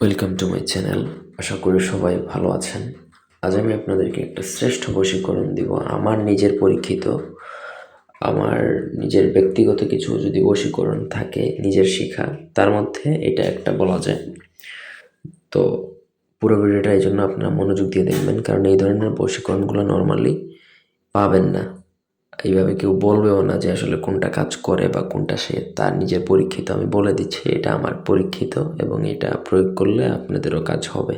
Welcome to my channel আশা করি সবাই ভালো আছেন। আজ আমি আপনাদেরকে একটা শ্রেষ্ঠ বশীকরণ দিব। আমার নিজের পরীক্ষিত, আমার নিজের ব্যক্তিগত কিছু যদি বশীকরণ থাকে, নিজের শিখা তার মধ্যে এটা একটা বলা যায়। তো পুরো ভিডিওটা এই জন্য আপনারা মনোযোগ দিয়ে দেখবেন, কারণ এই ধরনের বশীকরণগুলো নর্মালি পাবেন না। এইভাবে কেউ বলবেও না যে আসলে কোনটা কাজ করে বা কোনটা সে তার নিজের পরীক্ষিত। আমি বলে দিচ্ছি, এটা আমার পরীক্ষিত এবং এটা প্রয়োগ করলে আপনাদেরও কাজ হবে।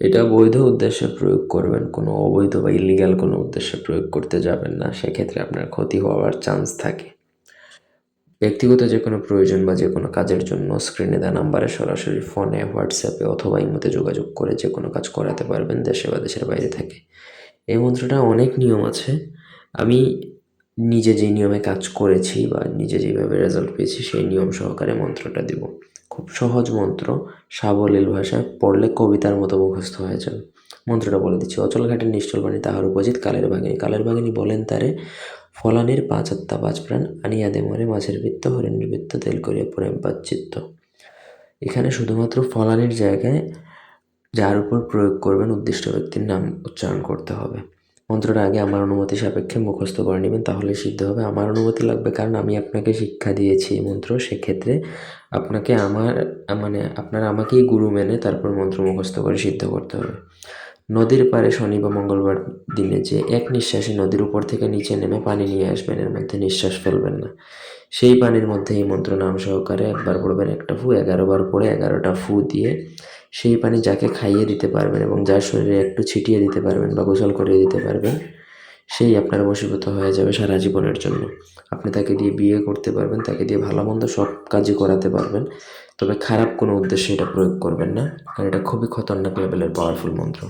এটা বৈধ উদ্দেশ্যে প্রয়োগ করবেন, কোনো অবৈধ বা ইলিগাল কোনো উদ্দেশ্যে প্রয়োগ করতে যাবেন না, সেক্ষেত্রে আপনার ক্ষতি হওয়ার চান্স থাকে। ব্যক্তিগত যে কোনো প্রয়োজন বা যে কোনো কাজের জন্য স্ক্রিনে দেওয়া নাম্বারে সরাসরি ফোনে হোয়াটসঅ্যাপে অথবা ইমোতে যোগাযোগ করে যে কোনো কাজ করাতে পারবেন দেশে বা দেশের বাইরে থেকে। এই মন্ত্রটা অনেক নিয়ম আছে আমি নিজে যে নিয়মে কাজ করেছি বা নিজে যেভাবে রেজাল্ট পেয়েছি, সেই নিয়ম সহকারে মন্ত্রটা দিব। খুব সহজ মন্ত্র, সাবলীল ভাষায় পড়লে কবিতার মতো মুখস্থ হয়ে যাবে। মন্ত্রটা বলে দিচ্ছি, অচল ঘাটের নিশ্চল বাণী তাহার উপজিত কালের বাঘিনী। কালের বাঘিনী বলেন তারে, ফলানির পাঁচ আত্মা, পাঁচ প্রাণ, আনিয়া দে মরে মাছের বৃত্ত হরিণের বৃত্ত, তেল করিয়া প্রেম চিত্ত। এখানে শুধুমাত্র ফলানির জায়গায় যার উপর প্রয়োগ করবেন উদ্দিষ্ট ব্যক্তির নাম উচ্চারণ করতে হবে। মন্ত্রটা আগে আমার অনুমতি সাপেক্ষে মুখস্থ করে নেবেন, তাহলে সিদ্ধ হবে। আমার অনুমতি লাগবে কারণ আমি আপনাকে শিক্ষা দিয়েছি এই মন্ত্র, সেক্ষেত্রে আপনাকে আমার মানে আপনার আমাকেই গুরু মেনে তারপর মন্ত্র মুখস্থ করে সিদ্ধ করতে হবে। নদীর পারে শনি বা মঙ্গলবার দিনে যে এক নিঃশ্বাসে নদীর উপর থেকে নিচে নেমে পানি নিয়ে আসবেন, এর মধ্যে নিঃশ্বাস ফেলবেন না। সেই পানির মধ্যে এই মন্ত্র নাম সহকারে একবার পড়বেন, একটা ফু এগারো বার পড়ে এগারোটা ফু দিয়ে সেই পানি যাকে খাইয়ে দিতে পারবেন এবং যার শরীরে একটু ছিটিয়ে দিতে পারবেন বা গোসল করিয়ে দিতে পারবেন, সেই আপনার বশীভূত হয়ে যাবে সারা জীবনের জন্য। আপনি তাকে দিয়ে বিয়ে করতে পারবেন, তাকে দিয়ে ভালো মন্দ সব কাজই করাতে পারবেন, তবে খারাপ কোনো উদ্দেশ্যে এটা প্রয়োগ করবেন না, কারণ এটা খুবই খতরনাক লেভেলের পাওয়ারফুল মন্ত্র।